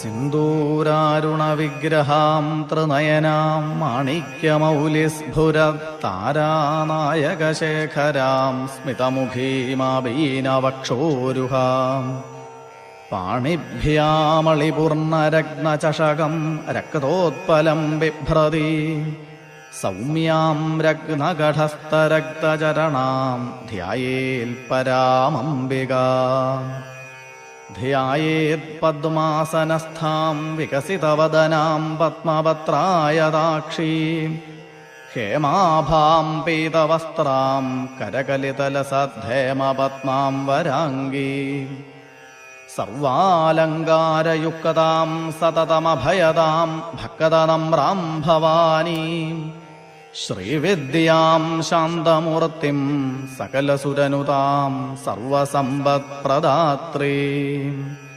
സിന്ദൂരാരുണവിഗ്രഹാം തൃനയനാം മാണിക്യമൗലിസ്ഫുരത്താരാനായകശേഖരാം സ്മിതമുഖീമാബീനവക്ഷോരുഹാം പാണിഭ്യാമളിപൂർണരഗ്നചഷകം രക്തോത്പലം ബിഭ്രതി സൗമ്യാം രഗ്നഗഠസ്ഥരക്തചരണാം ധ്യായേൽപരാമംബികാം ध्यायेत् पद्मासनस्थाम् विकसितवदनाम् पद्मवत्राय दाक्षी हेमाभाम् पीतवस्त्राम् करकलितलसद्धेमपद्माम् वराङ्गी सर्वालङ्कारयुक्तदाम् सततमभयदाम् भक्तदनम् राम्भवानी ശ്രീവിദ്യാം ശാന്തമൂർത്തിം സകലസുരനുതാം സർവസമ്പത്പ്രദാത്രീം.